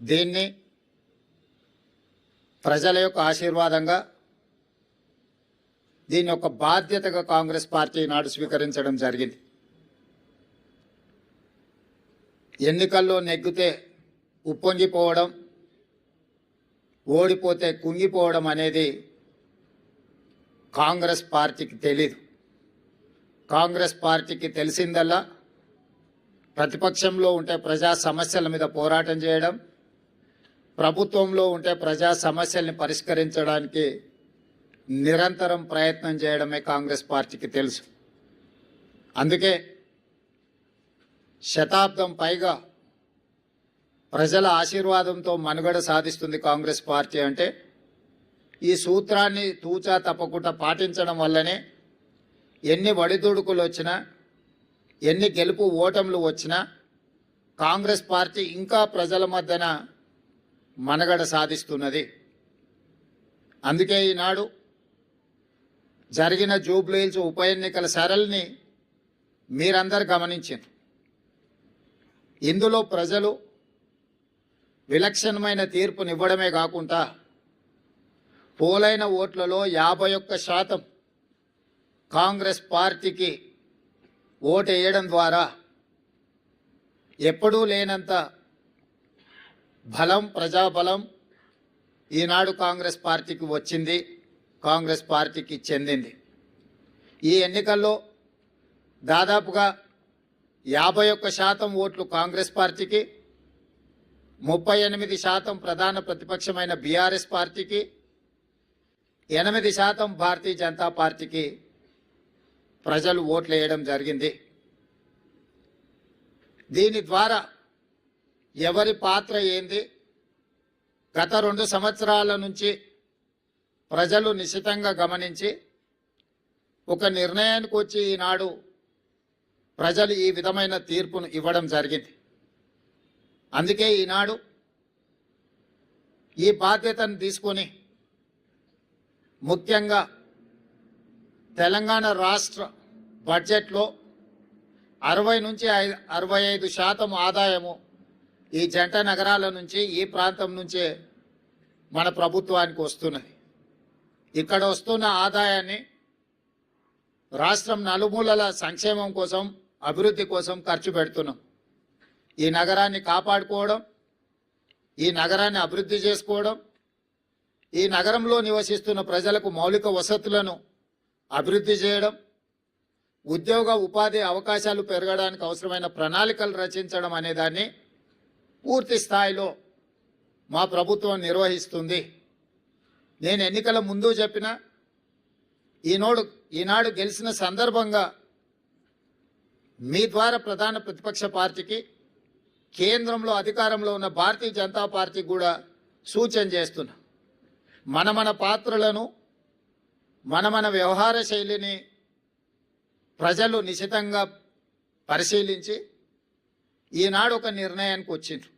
దీన్ని ప్రజల యొక్క ఆశీర్వాదంగా దీని యొక్క బాధ్యతగా కాంగ్రెస్ పార్టీ నాడు స్వీకరించడం జరిగింది. ఎన్నికల్లో నెగ్గితే ఉప్పొంగిపోవడం ఓడిపోతే కుంగిపోవడం అనేది కాంగ్రెస్ పార్టీకి తెలీదు. కాంగ్రెస్ పార్టీకి తెలిసిందల్లా ప్రతిపక్షంలో ఉంటే ప్రజా సమస్యల మీద పోరాటం చేయడం ప్రభుత్వంలో ఉంటే ప్రజా సమస్యల్ని పరిష్కరించడానికి నిరంతరం ప్రయత్నం చేయడమే కాంగ్రెస్ పార్టీకి తెలుసు. అందుకే శతాబ్దం పైగా ప్రజల ఆశీర్వాదంతో మనుగడ సాధిస్తుంది కాంగ్రెస్ పార్టీ అంటే ఈ సూత్రాన్ని తూచా తప్పకుండా పాటించడం వల్లనే ఎన్ని వడిదుడుకులు వచ్చినా ఎన్ని గెలుపు ఓటములు వచ్చినా కాంగ్రెస్ పార్టీ ఇంకా ప్రజల మధ్యన మనగడ సాధిస్తున్నది. అందుకే ఈనాడు జరిగిన జూబ్లీహిల్స్ ఉప ఎన్నికల సరళిని మీరందరు గమనించారు. ఇందులో ప్రజలు విలక్షణమైన తీర్పునివ్వడమే కాకుండా పోలైన ఓట్లలో యాభై ఒక్క శాతం కాంగ్రెస్ పార్టీకి ఓటు వేయడం ద్వారా ఎప్పుడూ లేనంత బలం ప్రజాబలం ఈనాడు కాంగ్రెస్ పార్టీకి వచ్చింది కాంగ్రెస్ పార్టీకి చెందింది. ఈ ఎన్నికల్లో దాదాపుగా యాభై ఒక్క శాతం ఓట్లు కాంగ్రెస్ పార్టీకి ముప్పై ఎనిమిది శాతం ప్రధాన ప్రతిపక్షమైన బీఆర్ఎస్ పార్టీకి ఎనిమిది శాతం భారతీయ జనతా పార్టీకి ప్రజలు ఓట్లు వేయడం జరిగింది. దీని ద్వారా ఎవరి పాత్ర ఏంది? గత రెండు సంవత్సరాల నుంచి ప్రజలు నిశితంగా గమనించి ఒక నిర్ణయానికి వచ్చి ఈనాడు ప్రజలు ఈ విధమైన తీర్పును ఇవ్వడం జరిగింది. అందుకే ఈనాడు ఈ బాధ్యతను తీసుకొని ముఖ్యంగా తెలంగాణ రాష్ట్ర బడ్జెట్లో అరవై నుంచి అరవై ఐదు శాతం ఆదాయము ఈ జంట నగరాల నుంచి ఈ ప్రాంతం నుంచే మన ప్రభుత్వానికి వస్తున్నది. ఇక్కడ వస్తున్న ఆదాయాన్ని రాష్ట్రం నలుమూలల సంక్షేమం కోసం అభివృద్ధి కోసం ఖర్చు పెడుతున్నాం. ఈ నగరాన్ని కాపాడుకోవడం ఈ నగరాన్ని అభివృద్ధి చేసుకోవడం ఈ నగరంలో నివసిస్తున్న ప్రజలకు మౌలిక వసతులను అభివృద్ధి చేయడం ఉద్యోగ ఉపాధి అవకాశాలు పెరగడానికి అవసరమైన ప్రణాళికలు రచించడం అనేదాన్ని పూర్తి స్థాయిలో మా ప్రభుత్వం నిర్వహిస్తుంది. నేను ఎన్నికల ముందు చెప్పిన ఈనాడు ఈనాడు గెలిచిన సందర్భంగా మీ ద్వారా ప్రధాన ప్రతిపక్ష పార్టీకి కేంద్రంలో అధికారంలో ఉన్న భారతీయ జనతా పార్టీకి కూడా సూచన చేస్తున్నా. మన మన పాత్రలను మన మన వ్యవహార శైలిని ప్రజలు నిశితంగా పరిశీలించి ఈనాడు ఒక నిర్ణయానికి వచ్చిండ్రు.